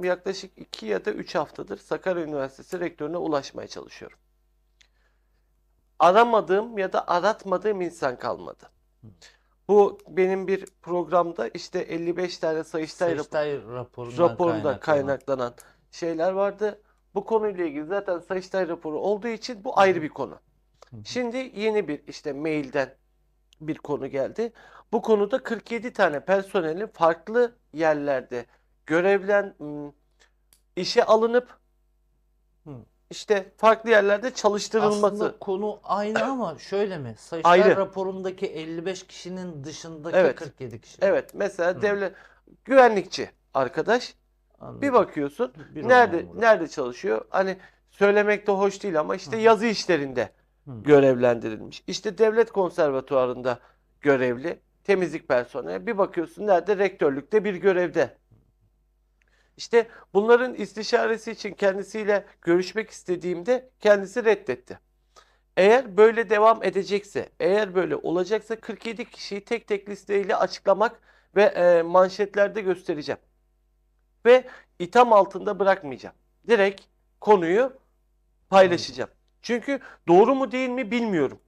yaklaşık 2 ya da 3 haftadır Sakarya Üniversitesi rektörüne ulaşmaya çalışıyorum. Aramadığım ya da aratmadığım insan kalmadı. Bu benim bir programda işte 55 tane Sayıştay Sayıştay raporundan raporunda kaynaklanan. kaynaklanan şeyler vardı. Bu konuyla ilgili zaten Sayıştay raporu olduğu için bu ayrı bir konu. Şimdi yeni bir işte mailden bir konu geldi. Bu konuda 47 tane personelin farklı yerlerde görevlen ım, işe alınıp işte farklı yerlerde çalıştırılması. Aslında konu aynı ama şöyle mi? Sayıştay Ayrı. raporundaki 55 kişinin dışındaki Evet. 47 kişi. Evet, mesela Hı. devlet güvenlikçi arkadaş Anladım. bir bakıyorsun Bir Nerede nerede çalışıyor? Hani söylemek de hoş değil ama işte Hı. yazı işlerinde Hı. görevlendirilmiş. İşte devlet konservatuarında görevli temizlik personeli. Bir bakıyorsun nerede? Rektörlükte bir görevde. İşte bunların istişaresi için kendisiyle görüşmek istediğimde kendisi reddetti. Eğer böyle devam edecekse, eğer böyle olacaksa 47 kişiyi tek tek listeyle açıklamak ve e, manşetlerde göstereceğim. Ve itham altında bırakmayacağım. Direkt konuyu paylaşacağım. Çünkü doğru mu değil mi bilmiyorum.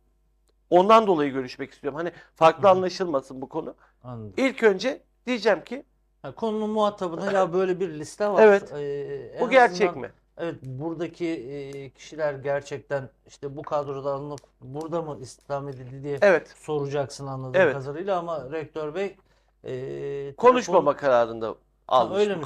Ondan dolayı görüşmek istiyorum. Hani farklı Hı anlaşılmasın bu konu. Anladım. İlk önce diyeceğim ki Ha, konunun muhatabına ya böyle bir liste var. Evet. Ee, bu gerçek mi? Evet buradaki e, kişiler gerçekten işte bu kadroda alınıp burada mı istihdam edildi diye Evet. soracaksın anladığım Evet. kadarıyla ama rektör bey e, Konuşmama telefon- kararında Ha, almış öyle bu mi?